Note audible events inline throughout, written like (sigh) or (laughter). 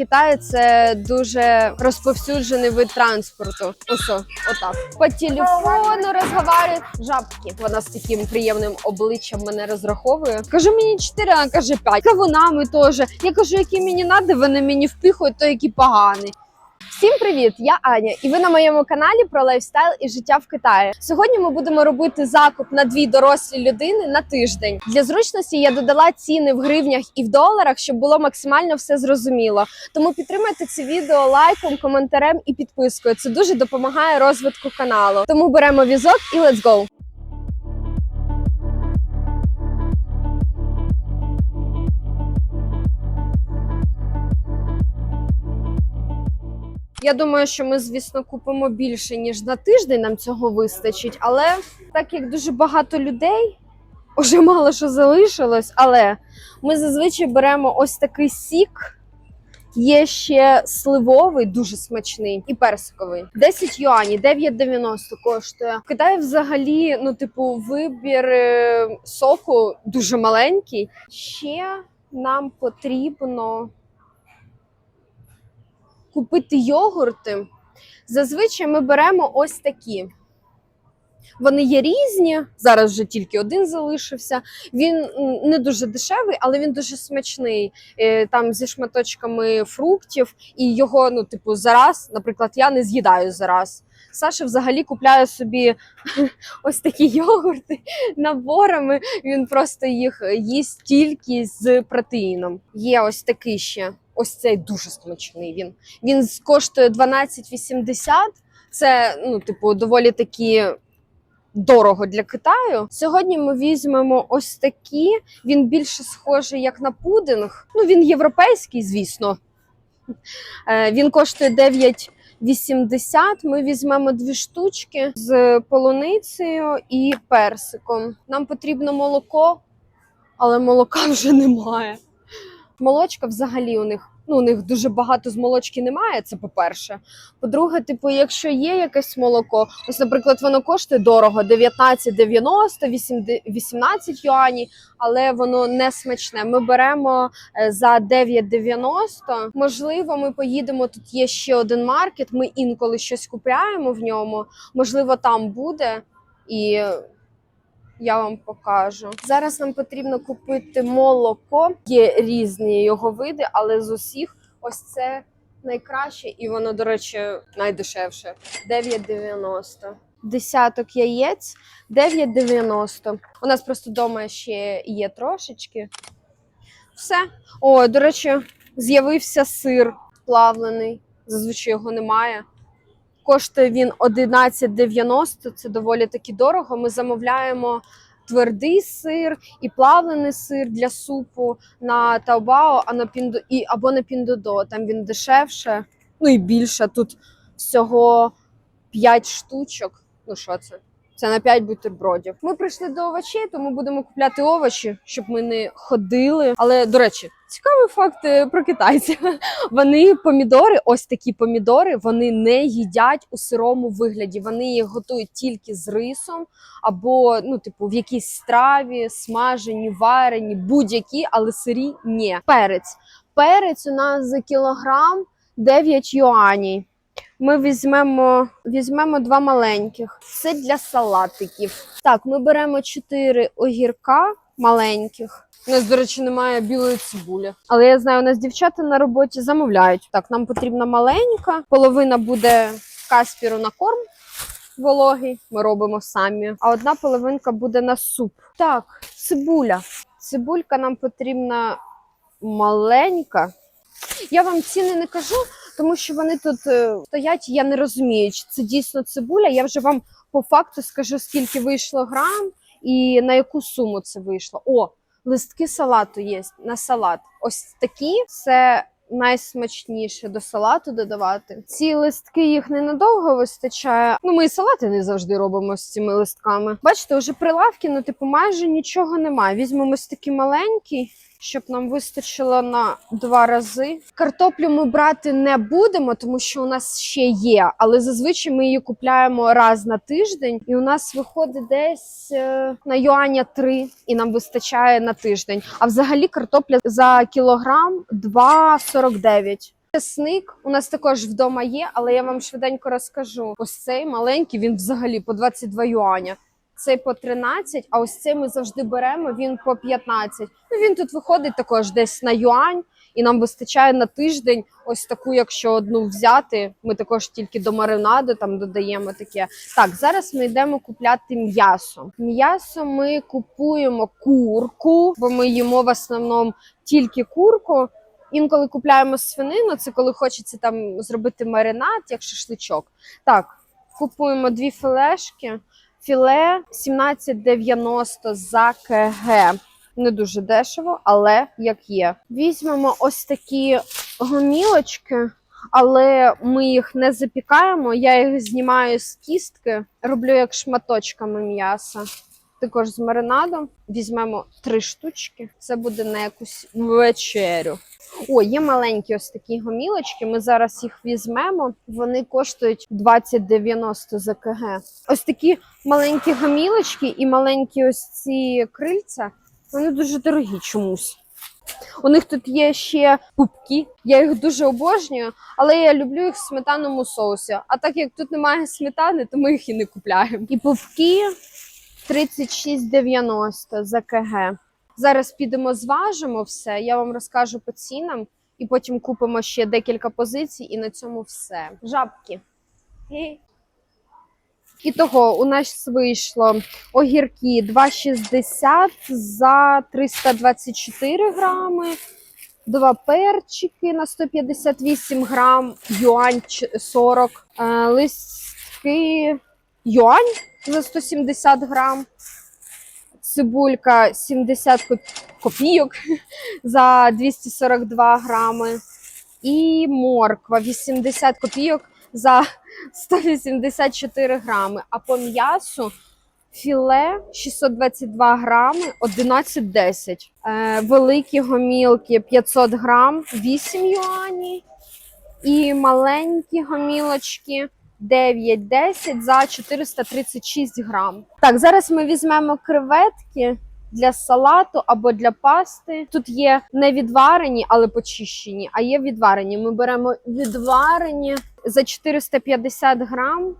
Китаї це дуже розповсюджений вид транспорту. Ось, отак. По телефону розмовляють жабки. Вона з таким приємним обличчям мене розраховує. Кажу, мені 4, вона каже 5. Кавунами теж. Я кажу, які мені надо, вони мені впихують, то які погані. Всім привіт! Я Аня, і ви на моєму каналі про лайфстайл і життя в Китаї. Сьогодні ми будемо робити закуп на дві дорослі людини на тиждень. Для зручності я додала ціни в гривнях і в доларах, щоб було максимально все зрозуміло. Тому підтримайте це відео лайком, коментарем і підпискою. Це дуже допомагає розвитку каналу. Тому беремо візок і let's go! Я думаю, що ми, звісно, купимо більше ніж на тиждень. Нам цього вистачить. Але так як дуже багато людей, уже мало що залишилось. Але ми зазвичай беремо ось такий сік. Є ще сливовий, дуже смачний, і персиковий. 10 юанів, 9,90 коштує. В Китаї взагалі, ну, типу, вибір е, соку дуже маленький. Ще нам потрібно купити йогурти. Зазвичай ми беремо ось такі. Вони є різні. Зараз вже тільки один залишився. Він не дуже дешевий, але він дуже смачний. Е, Там зі шматочками фруктів, і його, ну, типу, зараз, наприклад, я не з'їдаю зараз. Саша взагалі купляє собі (laughs) ось такі йогурти наборами. Він просто їх їсть тільки з протеїном. Є ось такий ще. Ось цей дуже смачний. Він він коштує 12,80. Це ну, типу, доволі таки дорого для Китаю. Сьогодні ми візьмемо ось такі. Він більше схожий як на пудинг. Ну, він європейський, звісно. Е, Він коштує 9,80. Ми візьмемо дві штучки з полуницею і персиком. Нам потрібно молоко, але молока вже немає. Молочка взагалі у них. Ну, у них дуже багато з молочки немає. Це по-перше. По-друге, типу, якщо є якесь молоко, ось, наприклад, воно коштує дорого 19,90, 18 юанів, але воно не смачне. Ми беремо е, за 9,90. Можливо, ми поїдемо. Тут є ще один маркет. Ми інколи щось купляємо в ньому. Можливо, там буде і. Я вам покажу. Зараз нам потрібно купити молоко. Є різні його види, але з усіх ось це найкраще, і воно, до речі, найдешевше. 9,90. Десяток яєць 9,90. У нас просто вдома ще є трошечки. Все. О, до речі, з'явився сир плавлений. Зазвичай його немає. Коштує він 11,90, це доволі таки дорого. Ми замовляємо твердий сир і плавлений сир для супу на Таобао а на Піндо... і, або на Піндодо. Там він дешевше, ну і більше. Тут всього 5 штучок. Ну що це? Це на 5 бутербродів. Ми прийшли до овочей, тому будемо купляти овочі, щоб ми не ходили. Але до речі, цікавий факт е, про китайців. (laughs) Вони помідори, ось такі помідори, вони не їдять у сирому вигляді. Вони їх готують тільки з рисом, або ну, типу, в якійсь страві, смажені, варені, будь-які, але сирі ні. Перець. Перець у нас за кілограм 9 юаней. Ми візьмемо, візьмемо два маленьких. Це для салатиків. Так, ми беремо чотири огірка маленьких. У нас, до речі, немає білої цибулі. Але я знаю, у нас дівчата на роботі замовляють. Так, нам потрібна маленька. Половина буде каспіру на корм вологий. Ми робимо самі. А одна половинка буде на суп. Так, цибуля. Цибулька нам потрібна маленька. Я вам ціни не кажу, тому що вони тут е, стоять, я не розумію, чи це дійсно цибуля. Я вже вам по факту скажу, скільки вийшло грам і на яку суму це вийшло. О, листки салату є на салат. Ось такі це найсмачніше до салату додавати. Ці листки їх ненадовго вистачає. Ну, ми і салати не завжди робимо з цими листками. Бачите, вже прилавки, ну типу, майже нічого немає. Візьмемо ось такий маленький. Щоб нам вистачило на два рази. Картоплю ми брати не будемо, тому що у нас ще є, але зазвичай ми її купляємо раз на тиждень, і у нас виходить десь е, на юаня 3, і нам вистачає на тиждень. А взагалі картопля за кілограм 2,49. Чесник у нас також вдома є, але я вам швиденько розкажу. Ось цей маленький, він взагалі по 22 юаня. Цей по 13, а ось цей ми завжди беремо, він по 15. Ну, він тут виходить також десь на юань, і нам вистачає на тиждень ось таку, якщо одну взяти. Ми також тільки до маринаду там додаємо таке. Так, зараз ми йдемо купляти м'ясо. М'ясо ми купуємо курку, бо ми їмо в основному тільки курку. Інколи купляємо свинину, це коли хочеться там зробити маринад, як шашличок. Так, купуємо дві філешки. Філе 17,90 за КГ. Не дуже дешево, але як є. Візьмемо ось такі гомілочки, але ми їх не запікаємо. Я їх знімаю з кістки, роблю як шматочками м'яса. Також з маринадом візьмемо три штучки. Це буде на якусь вечерю. О, є маленькі ось такі гомілочки. Ми зараз їх візьмемо. Вони коштують 20,90 за КГ. Ось такі маленькі гомілочки і маленькі ось ці крильця. Вони дуже дорогі чомусь. У них тут є ще пупки. Я їх дуже обожнюю, але я люблю їх в сметаному соусі. А так як тут немає сметани, то ми їх і не купляємо. І пупки 36,90 за КГ. Зараз підемо, зважимо все. Я вам розкажу по цінам, і потім купимо ще декілька позицій, і на цьому все. Жабки. І того у нас вийшло огірки 2,60 за 324 грами. Два перчики на 158 грам, юань 40, е, листки юань за 170 грам, цибулька 70 копійок (laughs) за 242 грами, і морква 80 копійок за (laughs) 184 грами. А по м'ясу філе 622 грами 11,10. Е, великі гомілки 500 грам 8 юаней. І маленькі гомілочки 9-10 за 436 грам. Так, зараз ми візьмемо креветки для салату або для пасти. Тут є не відварені, але почищені, а є відварені. Ми беремо відварені за 450 грам.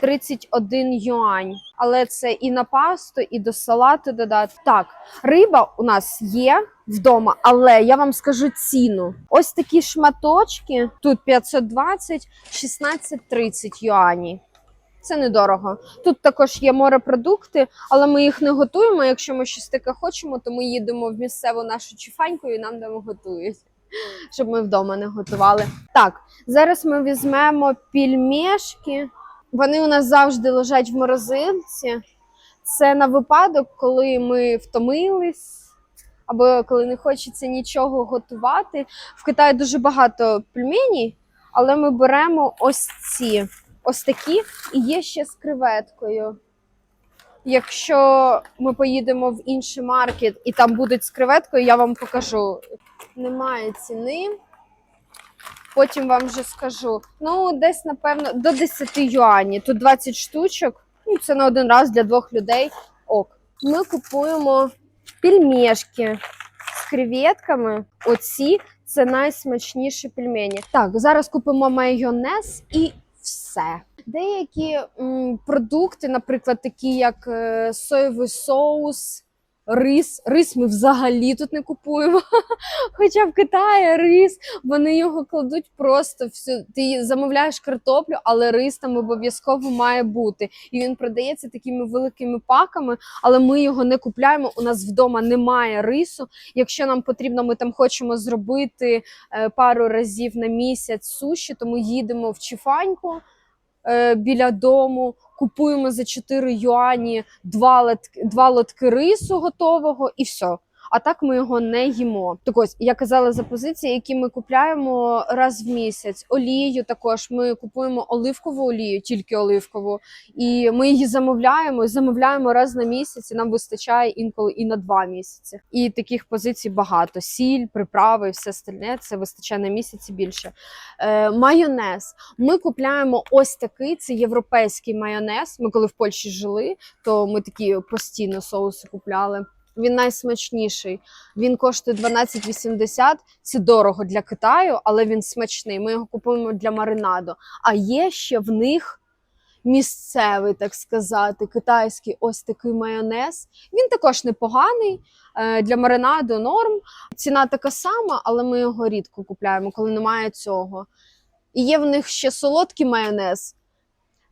31 юань, але це і на пасту, і до салату додати. Так, риба у нас є вдома, але я вам скажу ціну. Ось такі шматочки. Тут 520, 16,30 юані. Це недорого. Тут також є морепродукти, але ми їх не готуємо. Якщо ми щось таке хочемо, то ми їдемо в місцеву нашу чифаньку і нам там готують, (laughs) щоб ми вдома не готували. Так, зараз ми візьмемо пільмешки. Вони у нас завжди лежать в морозилці. Це на випадок, коли ми втомились, або коли не хочеться нічого готувати. В Китаї дуже багато пельменей, але ми беремо ось ці, ось такі, і є ще з креветкою. Якщо ми поїдемо в інший маркет і там будуть з креветкою, я вам покажу. Немає ціни. Потім вам вже скажу. Ну, десь, напевно, до 10 юані. Тут 20 штучок. Ну, це на один раз для двох людей. Ок. Ми купуємо пельмешки з креветками. Оці це найсмачніші пельмені. Так, зараз купимо майонез і все. Деякі м, продукти, наприклад, такі як е, соєвий соус, рис. Рис ми взагалі тут не купуємо. (laughs) Хоча в Китаї рис, вони його кладуть просто всю. Ти замовляєш картоплю, але рис там обов'язково має бути. І він продається такими великими паками, але ми його не купляємо. У нас вдома немає рису. Якщо нам потрібно, ми там хочемо зробити е, пару разів на місяць суші, то ми їдемо в Чифаньку е, біля дому. Купуємо за 4 юані два лотки, два лотки рису готового і все. А так ми його не їмо. Так ось я казала за позиції, які ми купляємо раз в місяць. Олію також ми купуємо оливкову олію, тільки оливкову, і ми її замовляємо. Замовляємо раз на місяць. і Нам вистачає інколи і на два місяці. І таких позицій багато: сіль, приправи, і все остальне. Це вистачає на місяці більше. Е, майонез. Ми купляємо ось такий. Це європейський майонез. Ми коли в Польщі жили, то ми такі постійно соуси купляли. Він найсмачніший. Він коштує 12,80. Це дорого для Китаю, але він смачний. Ми його купуємо для маринаду. А є ще в них місцевий, так сказати, китайський ось такий майонез. Він також непоганий. е, Для маринаду норм. Ціна така сама, але ми його рідко купляємо, коли немає цього. І є в них ще солодкий майонез.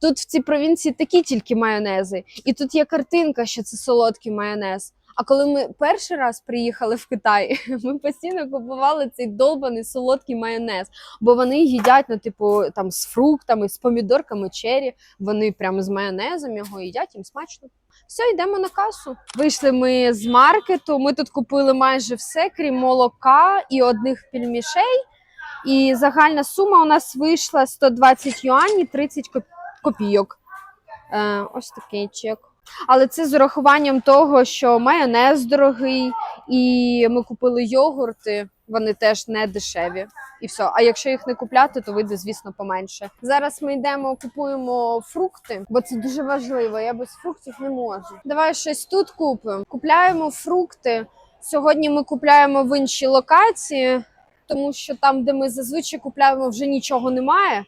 Тут в цій провінції такі тільки майонези. І тут є картинка, що це солодкий майонез. А коли ми перший раз приїхали в Китай, (laughs) ми постійно купували цей долбаний солодкий майонез, бо вони їдять, ну, типу, там з фруктами, з помідорками, чері. Вони прямо з майонезом його їдять, їм смачно. Все, йдемо на касу. Вийшли ми з маркету. Ми тут купили майже все, крім молока і одних пельмішей. І загальна сума у нас вийшла 120 юанів, 30 копійок. Е, ось такий чек. Але це з урахуванням того, що майонез дорогий, і ми купили йогурти, вони теж не дешеві. І все. А якщо їх не купляти, то вийде, звісно, поменше. Зараз ми йдемо, купуємо фрукти, бо це дуже важливо. Я без фруктів не можу. Давай щось тут купимо. Купляємо фрукти. Сьогодні ми купляємо в іншій локації, тому що там, де ми зазвичай купляємо, вже нічого немає.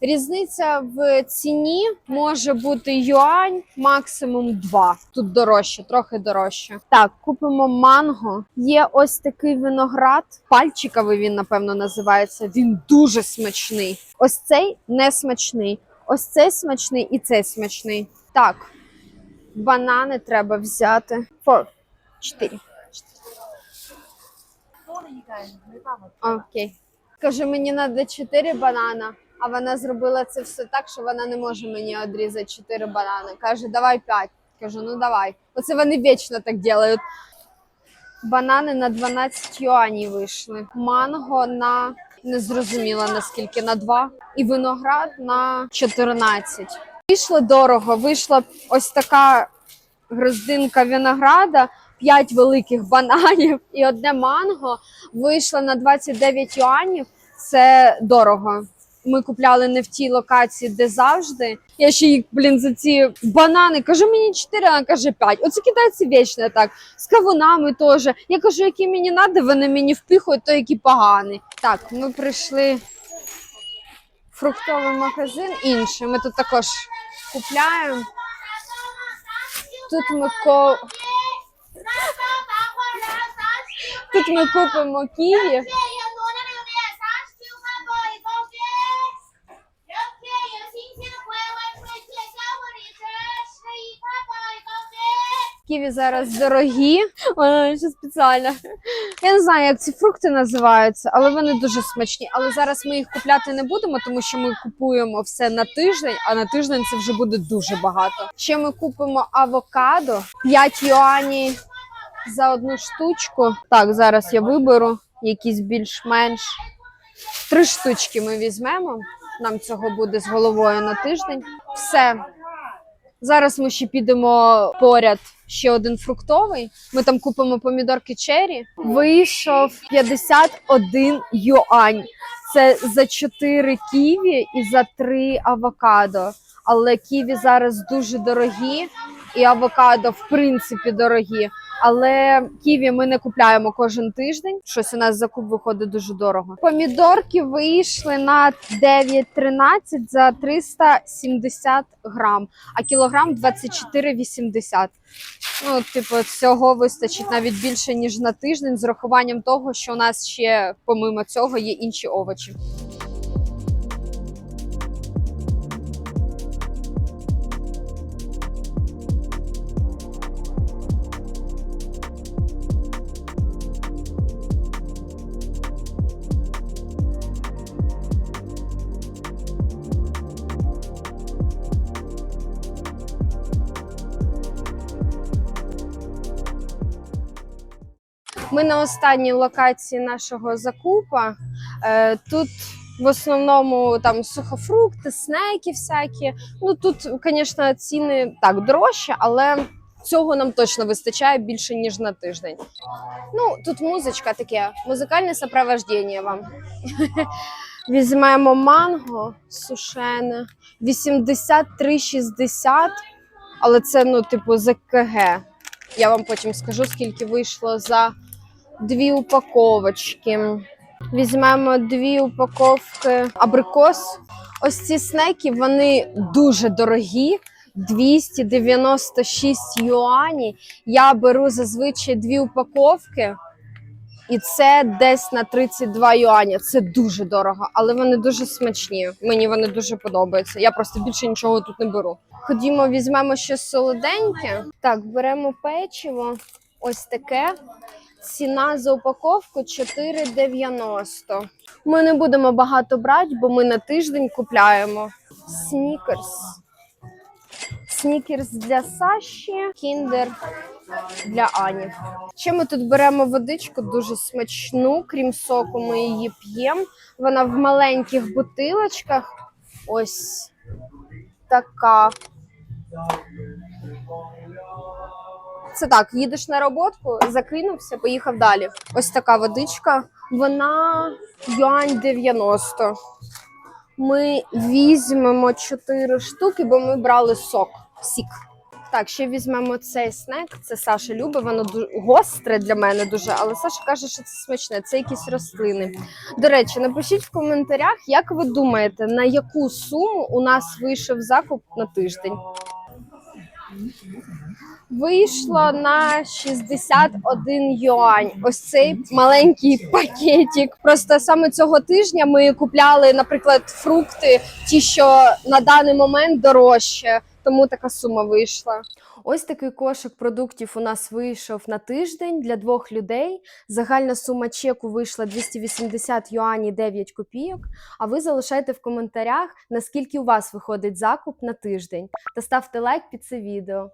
Різниця в ціні може бути юань, максимум 2. Тут дорожче, трохи дорожче. Так, купимо манго. Є ось такий виноград. Пальчиковий він, напевно, називається. Він дуже смачний. Ось цей не смачний. Ось цей смачний і цей смачний. Так, банани треба взяти. Four. Чотири. Окей. Каже, мені треба 4 банана, а вона зробила це все так, що вона не може мені відрізати 4 банани. Каже, давай 5. Кажу, ну давай. Оце вони вічно так роблять. Банани на 12 юанів вийшли. Манго на не зрозуміла наскільки на 2. І виноград на 14. Вийшло дорого. Вийшла ось така гроздинка винограда, 5 великих бананів і одне манго вийшло на 29 юанів. Це дорого. Ми купляли не в тій локації, де завжди. Я ще їх, блін, за ці банани. Кажу, мені 4, вона каже 5. Оце китайці вічно так. З кавунами теж. Я кажу, які мені треба, вони мені впихують, то які погані. Так, ми прийшли в фруктовий магазин інший. Ми тут також купляємо. Тут ми ко... Тут ми купимо ківі. Ківі зараз дорогі, вона ще спеціально. Я не знаю, як ці фрукти називаються, але вони дуже смачні. Але зараз ми їх купляти не будемо, тому що ми купуємо все на тиждень, а на тиждень це вже буде дуже багато. Ще ми купимо авокадо 5 юанів за одну штучку. Так, зараз я виберу якісь більш-менш три штучки. Ми візьмемо. Нам цього буде з головою на тиждень. Все. Зараз ми ще підемо поряд ще один фруктовий. Ми там купимо помідорки чері. Вийшов 51 юань. Це за 4 ківі і за 3 авокадо. Але ківі зараз дуже дорогі, і авокадо в принципі дорогі. Але ківі ми не купляємо кожен тиждень. Щось у нас закуп виходить дуже дорого. Помідорки вийшли на 9,13 за 370 грам, а кілограм 24,80. Ну, типу, цього вистачить навіть більше ніж на тиждень, з рахуванням того, що у нас ще помимо цього є інші овочі. Ми на останній локації нашого закупа. Е, тут в основному там сухофрукти, снеки всякі. Ну тут, звісно, ціни так дорожчі, але цього нам точно вистачає більше ніж на тиждень. Ну тут музичка таке, музикальне сопровождення вам. (laughs) Візьмемо манго сушене 83,60, але це ну, типу, за КГ. Я вам потім скажу, скільки вийшло за дві упаковочки. Візьмемо дві упаковки абрикос. Ось ці снеки вони дуже дорогі. 296 юанів. Я беру зазвичай дві упаковки, і це десь на 32 юані. Це дуже дорого, але вони дуже смачні. Мені вони дуже подобаються. Я просто більше нічого тут не беру. Ходімо, візьмемо щось солоденьке. Так, беремо печиво. Ось таке. Ціна за упаковку 4,90. Ми не будемо багато брати, бо ми на тиждень купляємо. Снікерс. Снікерс для Саші, кіндер для Ані. Ще ми тут беремо водичку дуже смачну, крім соку, ми її п'ємо. Вона в маленьких бутилочках. Ось така. Це так, їдеш на роботку, закинувся, поїхав далі. Ось така водичка. Вона юань 90. Ми візьмемо 4 штуки, бо ми брали сок. Сік. Так, ще візьмемо цей снек. Це Саша любить, воно дуже гостре для мене дуже, але Саша каже, що це смачне, це якісь рослини. До речі, напишіть в коментарях, як ви думаєте, на яку суму у нас вийшов закуп на тиждень. Вийшло на 61 юань. Ось цей маленький пакетик. Просто саме цього тижня ми купляли, наприклад, фрукти, ті, що на даний момент дорожче, тому така сума вийшла. Ось такий кошик продуктів у нас вийшов на тиждень для двох людей. Загальна сума чеку вийшла 280 юанів 9 копійок. А ви залишайте в коментарях, наскільки у вас виходить закуп на тиждень, та ставте лайк під це відео.